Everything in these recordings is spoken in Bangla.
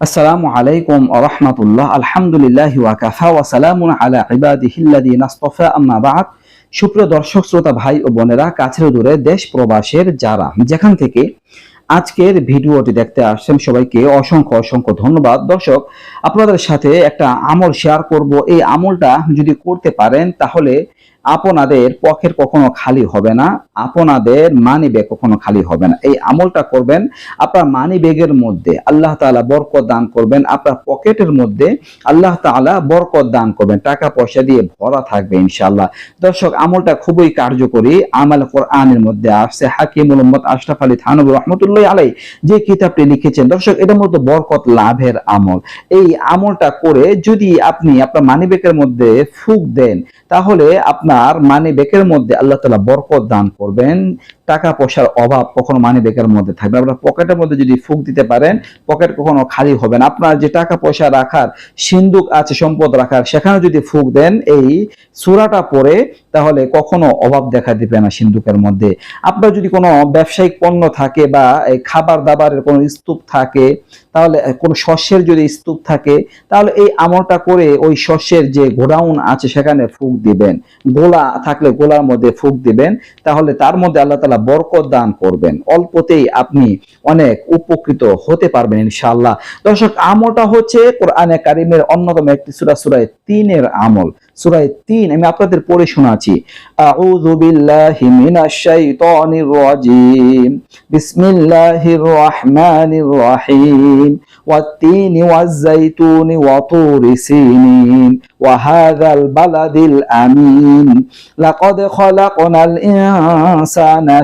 আসসালামু আলাইকুম আরহামতুল্লাহ আলহামদুলিল্লাহ ওয়াকাফা ওয়া সালামুন আলা ইবাদিহিল্লাযিনা ইসতাফা আম্মা বা'দ। সুপ্রিয় দর্শক, শ্রোতা, ভাই ও বোনেরা, কাছের দূরে দেশ প্রবাসের যারা, যেখান থেকে আজকের ভিডিওটি দেখতে আসছেন, সবাইকে অসংখ্য অসংখ্য ধন্যবাদ। দর্শক, আপনাদের সাথে একটা আমল শেয়ার করব। এই আমলটা যদি করতে পারেন, তাহলে আপনাদের পকেট কখনো খালি হবে না, আপনাদের মানি ব্যাগ কখনো খালি হবে না। এই আমলটা করবেন, আপনার মানি ব্যাগের মধ্যে আল্লাহ তাআলা বরকত দান করবেন, আপনার পকেটের মধ্যে আল্লাহ তাআলা বরকত দান করবেন। টাকা পয়সা দিয়ে ভরা থাকবে ইনশাআল্লাহ। দর্শক, আমলটা খুবই কার্যকরী। আমাল কোরআনের মধ্যে আসছে। হাকিমুল উম্মত আশরাফ আলী থানবী রহমতুল্লাহ আলাই যে কিতাবটি লিখেছেন, দর্শক এটার মধ্যে বরকত লাভের আমল। এই আমলটা করে যদি আপনি আপনার মানি ব্যাগের মধ্যে ফুক দেন, তাহলে আপনার মানি ব্যাগের মধ্যে আল্লাহ তালা বরকত দান করবেন। টাকা পয়সার অভাব কখনো মানি ব্যাগের মধ্যে থাকবে আপনার পকেটের মধ্যে যদি ফুক দিতে পারেন পকেট কখনো খালি হবে না। আপনার যে টাকা পয়সা রাখার সিন্দুক আছে, সম্পদ রাখার, সেখানে যদি ফুক দেন এই সুরাটা পরে তাহলে কখনো অভাব দেখা দিবে না সিন্দুকের মধ্যে। আপনার যদি কোনো ব্যবসায়িক পণ্য থাকে বা এই খাবার দাবারের কোনো স্তূপ থাকে, তাহলে কোনো শস্যের যদি স্তূপ থাকে, তাহলে এই আমলটা করে ওই শস্যের যে গোডাউন আছে, সেখানে ফুক দিবেন। গোলা থাকলে গোলার মধ্যে ফুক দিবেন। তাহলে তার মধ্যে আল্লাহ তালা বরকত দান করবেন অল্পতেই আপনি অনেক উপকৃত হতে পারবেন ইনশাআল্লাহ দর্শক আমলটা হচ্ছে কোরআনে কারিমের অন্যতম একটি সূরা সূরা তিনের আমল সূরা তিন আমি আপনাদের পড়ে শোনাচ্ছি আউযু বিল্লাহি মিনাশ শাইতানির রাজিম বিসমিল্লাহির রহমানির রহিম والتين والزيتون وطور سينين وهذا البلد الأمين لقد خلقنا الإنسان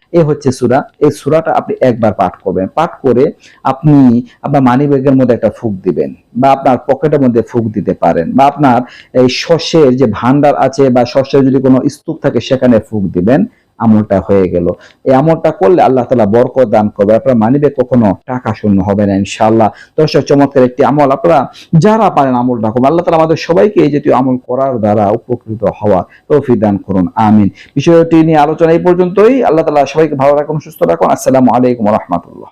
এই হচ্ছে সুরা। এই সূরাটা আপনি একবার পাঠ করবেন। পাঠ করে আপনি আপনার মানি ব্যাগের মধ্যে একটা ফুক দিবেন বা আপনার পকেটের মধ্যে ফুক দিতে পারেন বা আপনার এই শস্যের যে ভান্ডার আছে বা শস্যের যদি কোনো স্তূপ থাকে সেখানে ফুক দিবেন। আমলটা হয়ে গেল। এই আমলটা করলে আল্লাহ তালা বরকত দান করবে। আপনার মানিবে কখনো টাকা শূন্য হবে না ইনশাল্লাহ দর্শক, চমৎকার একটি আমল। আপনারা যারা পারেন আমলটা করবেন আল্লাহ তালা আমাদের সবাইকে এই জাতীয় আমল করার দ্বারা উপকৃত হওয়ার তৌফিক দান করুন। আমিন। বিষয়টি নিয়ে আলোচনা এই পর্যন্তই। আল্লাহ তালা সবাইকে ভালো রাখুন, সুস্থ রাখুন। আসসালামু আলাইকুম রহমতুল্লাহ।